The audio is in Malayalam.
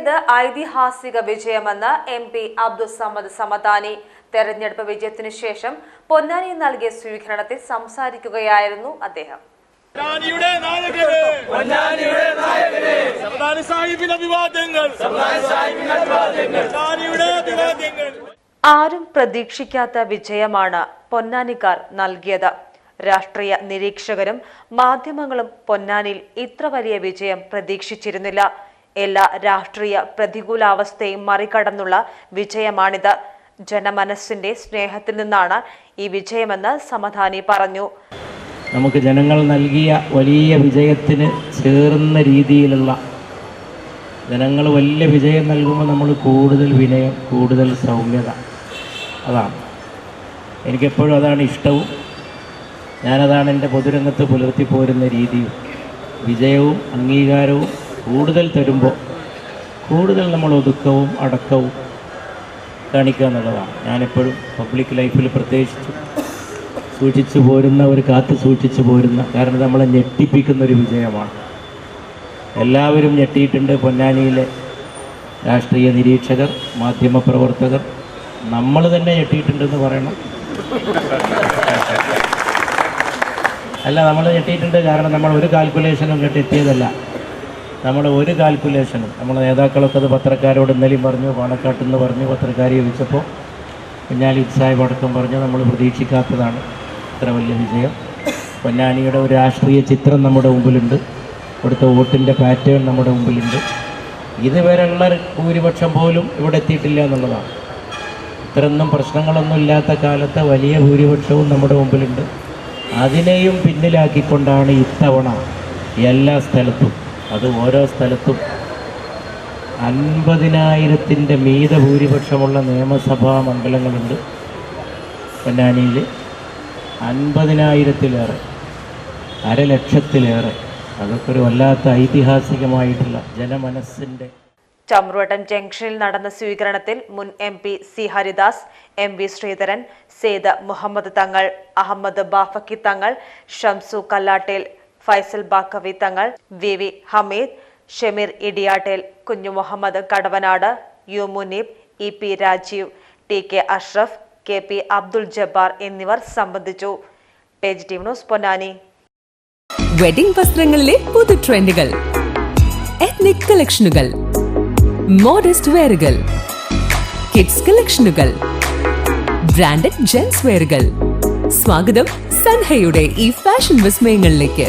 പൊന്നാനിയുടേത് ഐതിഹാസിക വിജയമെന്ന് എം പി അബ്ദുസമ്മദ് സമദ് സമദാനി. തെരഞ്ഞെടുപ്പ് വിജയത്തിനു ശേഷം പൊന്നാനിയിൽ നൽകിയ സ്വീകരണത്തിൽ സംസാരിക്കുകയായിരുന്നു അദ്ദേഹം. ആരും പ്രതീക്ഷിക്കാത്ത വിജയമാണ് പൊന്നാനിക്കാർ നൽകിയത്. രാഷ്ട്രീയ നിരീക്ഷകരും മാധ്യമങ്ങളും പൊന്നാനിയിൽ ഇത്ര വലിയ വിജയം പ്രതീക്ഷിച്ചിരുന്നില്ല. എല്ലാ രാഷ്ട്രീയ പ്രതികൂലാവസ്ഥയും മറികടന്നുള്ള വിജയമാണിത്. ജനമനസ്സിന്റെ സ്നേഹത്തിൽ നിന്നാണ് ഈ വിജയമെന്ന് സമധാനി പറഞ്ഞു. നമുക്ക് ജനങ്ങൾ നൽകിയ വലിയ വിജയത്തിന് ചേർന്ന രീതിയിലുള്ള ജനങ്ങൾ വലിയ വിജയം നൽകുമ്പോൾ നമ്മൾ കൂടുതൽ വിനയം കൂടുതൽ സൗമ്യത. അതാണ്. എനിക്കെപ്പോഴും അതാണ് ഇഷ്ടവും. ഞാനതാണ് എന്റെ പൊതുരംഗത്ത് പുലർത്തി പോരുന്ന രീതിയും. വിജയവും അംഗീകാരവും കൂടുതൽ തരുമ്പോൾ കൂടുതൽ നമ്മൾ ഒതുക്കവും അടക്കവും കാണിക്കുക എന്നുള്ളതാണ്. ഞാനെപ്പോഴും പബ്ലിക് ലൈഫിൽ പ്രത്യേകിച്ച് സൂക്ഷിച്ചു പോരുന്ന ഒരു കാത്തു സൂക്ഷിച്ചു പോരുന്ന കാരണം നമ്മളെ ഞെട്ടിപ്പിക്കുന്ന ഒരു വിജയമാണ്. എല്ലാവരും ഞെട്ടിയിട്ടുണ്ട്. പൊന്നാനിയിലെ രാഷ്ട്രീയ നിരീക്ഷകർ മാധ്യമപ്രവർത്തകർ നമ്മൾ തന്നെ ഞെട്ടിയിട്ടുണ്ടെന്ന് പറയണം. അല്ല നമ്മൾ ഞെട്ടിയിട്ടുണ്ട് കാരണം നമ്മൾ ഒരു കാൽക്കുലേഷനും കേട്ട് എത്തിയതല്ല നമ്മുടെ ഒരു കാൽക്കുലേഷനും നമ്മുടെ നേതാക്കളൊക്കെ അത് പത്രക്കാരോട് ഇന്നലെയും പറഞ്ഞു പാണക്കാട്ട് നിന്ന് പറഞ്ഞു പത്രക്കാരെ ചോദിച്ചപ്പോൾ പൊന്നാനി സാഹിബ് അടക്കം പറഞ്ഞു നമ്മൾ പ്രതീക്ഷിക്കാത്തതാണ്. ഇത്ര വലിയ വിജയം. പൊന്നാനിയുടെ ഒരു രാഷ്ട്രീയ ചിത്രം നമ്മുടെ മുമ്പിലുണ്ട്. ഇവിടുത്തെ വോട്ടിന്റെ പാറ്റേൺ നമ്മുടെ മുമ്പിലുണ്ട്. ഇതുവരെയുള്ള ഭൂരിപക്ഷം പോലും ഇവിടെ എത്തിയിട്ടില്ല എന്നുള്ളതാണ്. ഇത്രയൊന്നും പ്രശ്നങ്ങളൊന്നും ഇല്ലാത്ത കാലത്ത് വലിയ ഭൂരിപക്ഷവും നമ്മുടെ മുമ്പിലുണ്ട്. അതിനെയും പിന്നിലാക്കിക്കൊണ്ടാണ് ഇത്തവണ എല്ലാ സ്ഥലത്തും അത് ഓരോ സ്ഥലത്തും അൻപതിനായിരത്തിന്റെ മീത ഭൂരിപക്ഷമുള്ള നിയമസഭാ മണ്ഡലങ്ങളുണ്ട് പൊന്നാനിയിൽ അൻപതിനായിരത്തിലേറെ അരലക്ഷത്തിലേറെ. അതൊക്കെ ഒരു വല്ലാത്ത ഐതിഹാസികമായിട്ടുള്ള ജനമനസ്സിന്റെ ചമ്രുവട്ടം ജംഗ്ഷനിൽ നടന്ന സ്വീകരണത്തിൽ മുൻ M P C Haridas M V Sreedharan Syed Muhammad Thangal Ahammed Bafaqi Thangal Shamsu Kallattel Faisal Baqavi Thangal V V Hameed Shameer Idiyattel Kunju Muhammad Kadavanad U Muneeb E P Rajeev T K Ashraf K P Abdul Jabbar എന്നിവർ സംബന്ധിച്ചു. Page team news Ponnani. Wedding വസ്ത്രങ്ങളിലെ പുതു ട്രെൻഡുകൾ എത്നിക് കളക്ഷനുകൾ മോഡസ്റ്റ് വെയറുകൾ കിഡ്സ് കളക്ഷനുകൾ ബ്രാൻഡഡ് ജെൻസ് വെയറുകൾ സ്വാഗതം സൻഹയുടെ ഈ ഫാഷൻ വിസ്മയങ്ങളിലേക്ക്.